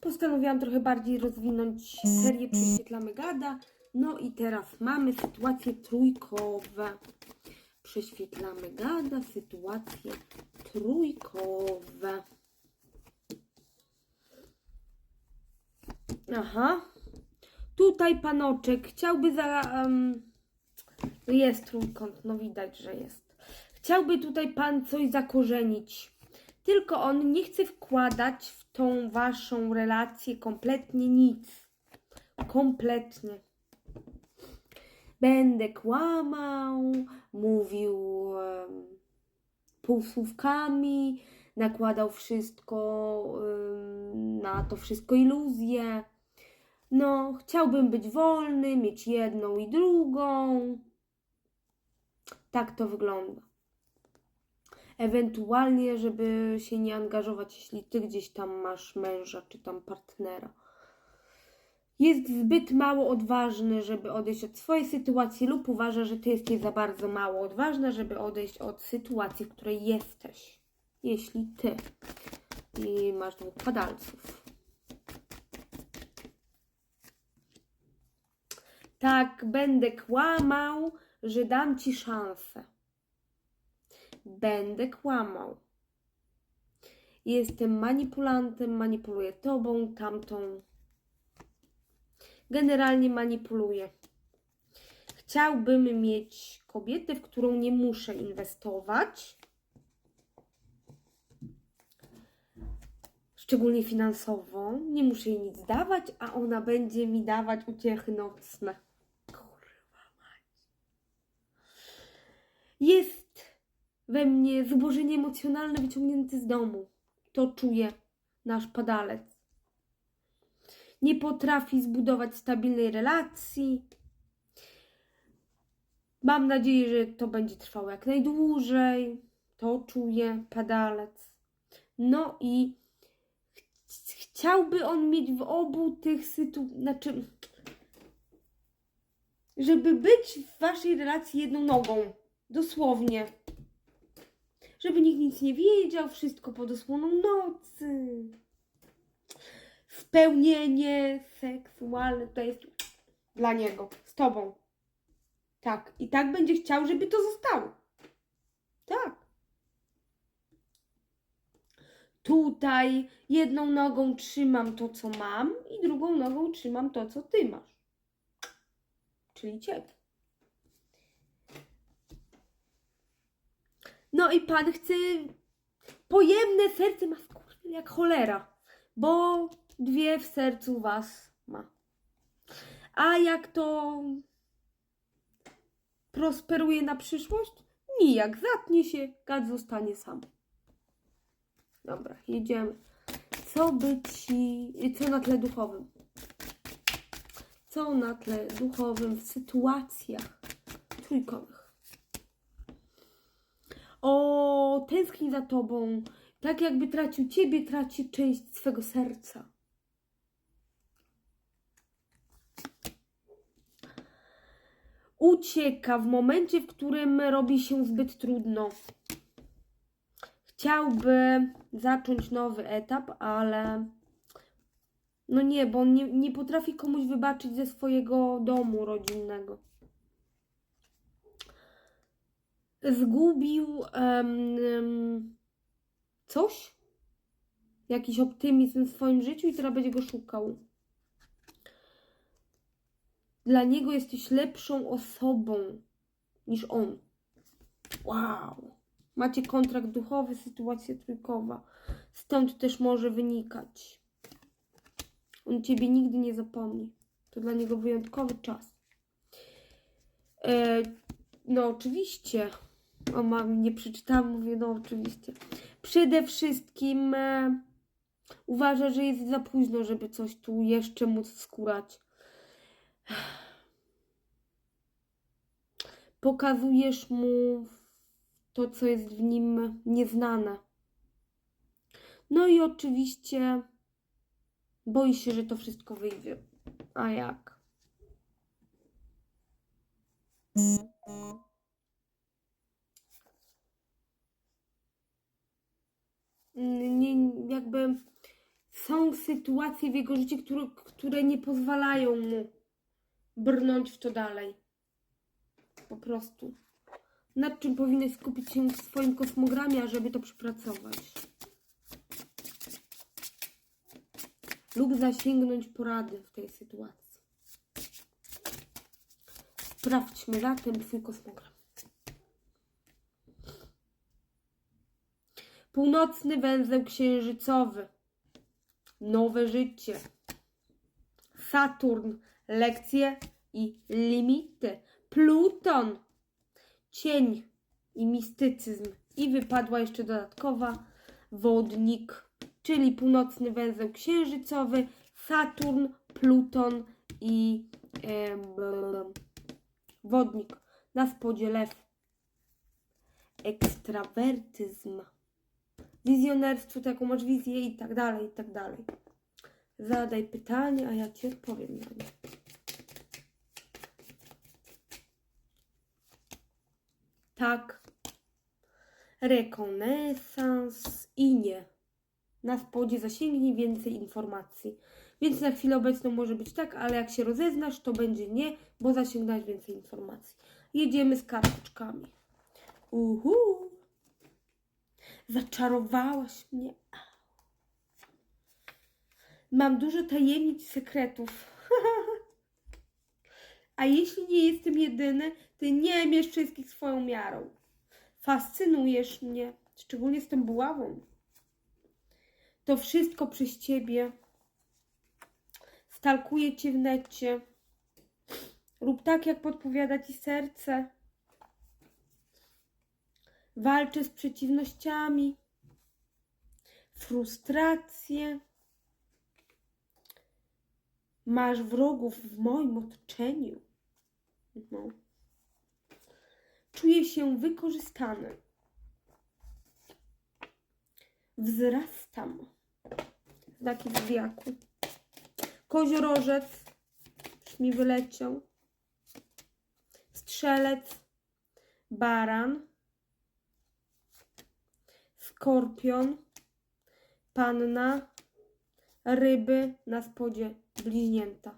postanowiłam trochę bardziej rozwinąć serię Prześwietlamy Gada. No i teraz mamy sytuacje trójkowe. Prześwietlamy Gada, sytuacje trójkowe. Aha. Tutaj panoczek chciałby za. em, jest trójkąt, no widać, że jest. Chciałby tutaj pan coś zakorzenić. Tylko on nie chce wkładać w tą waszą relację kompletnie nic. Kompletnie. Będę kłamał, mówił em, półsłówkami, nakładał wszystko em, na to wszystko iluzje. No, chciałbym być wolny, mieć jedną i drugą. Tak to wygląda. Ewentualnie, żeby się nie angażować, jeśli ty gdzieś tam masz męża czy tam partnera. Jest zbyt mało odważny, żeby odejść od swojej sytuacji, lub uważa, że ty jesteś za bardzo mało odważna, żeby odejść od sytuacji, w której jesteś. Jeśli ty i masz dwóch padalców. Tak, będę kłamał, że dam ci szansę. Będę kłamał. Jestem manipulantem, manipuluję tobą, tamtą. Generalnie manipuluję. Chciałbym mieć kobietę, w którą nie muszę inwestować. Szczególnie finansowo. Nie muszę jej nic dawać, a ona będzie mi dawać uciechy nocne. Kurwa mać. Jest we mnie zubożenie emocjonalne wyciągnięte z domu. To czuje nasz padalec. Nie potrafi zbudować stabilnej relacji. Mam nadzieję, że to będzie trwało jak najdłużej. To czuje padalec. No i ch- chciałby on mieć w obu tych sytuacjach, znaczy, żeby być w waszej relacji jedną nogą. Dosłownie. Żeby nikt nic nie wiedział, wszystko pod osłoną nocy. Spełnienie seksualne to jest dla niego, z tobą. Tak. I tak będzie chciał, żeby to zostało. Tak. Tutaj jedną nogą trzymam to, co mam, i drugą nogą trzymam to, co ty masz. Czyli ciebie. No i pan chce pojemne serce ma skurwiel jak cholera, bo dwie w sercu was ma. A jak to prosperuje na przyszłość? Nijak, zatnie się, gad zostanie sam. Dobra, jedziemy. Co by ci, co na tle duchowym? Co na tle duchowym w sytuacjach trójkowych? O, tęskni za tobą. Tak jakby tracił ciebie, traci część swego serca. Ucieka w momencie, w którym robi się zbyt trudno. Chciałby zacząć nowy etap, ale no nie, bo on nie, nie potrafi komuś wybaczyć ze swojego domu rodzinnego zgubił em, coś, jakiś optymizm w swoim życiu i teraz będzie go szukał. Dla niego jesteś lepszą osobą niż on. Wow. Macie kontrakt duchowy, sytuacja trójkowa. Stąd też może wynikać. On ciebie nigdy nie zapomni. To dla niego wyjątkowy czas. E, no oczywiście. O mam, nie przeczytałam, mówię, no oczywiście. Przede wszystkim e, uważa, że jest za późno, żeby coś tu jeszcze móc skórać. Pokazujesz mu to, co jest w nim nieznane. No i oczywiście boi się, że to wszystko wyjdzie. A jak? Nie, jakby są sytuacje w jego życiu, które, które nie pozwalają mu brnąć w to dalej. Po prostu. Nad czym powinnaś skupić się w swoim kosmogramie, ażeby to przepracować. Lub zasięgnąć porady w tej sytuacji. Sprawdźmy zatem Twój kosmogram. Północny węzeł księżycowy. Nowe życie. Saturn. Lekcje i limity. Pluton. Cień i mistycyzm. I wypadła jeszcze dodatkowa wodnik, czyli północny węzeł księżycowy, Saturn, Pluton i em, wodnik. Na spodzie lew. Ekstrawertyzm wizjonerstwo, to jaką masz wizję i tak dalej, i tak dalej. Zadaj pytanie, a ja Ci odpowiem na nie. Tak. Rekonesans i nie. Na spodzie zasięgnij więcej informacji. Więc na chwilę obecną może być tak, ale jak się rozeznasz, to będzie nie, bo zasięgnąłeś więcej informacji. Jedziemy z karteczkami. Uhu. Zaczarowałaś mnie. Mam dużo tajemnic sekretów. A jeśli nie jestem jedyny, ty nie mierz wszystkich swoją miarą. Fascynujesz mnie, szczególnie z tą buławą. To wszystko przez ciebie. Stalkuję cię w necie. Rób tak, jak podpowiada ci serce. Walczę z przeciwnościami, frustrację. Masz wrogów w moim otoczeniu. No. Czuję się wykorzystany. Wzrastam. Znaki zodiaku. Koziorożec. Już mi wyleciał. Strzelec. Baran. Skorpion. Panna. Ryby na spodzie bliźnięta.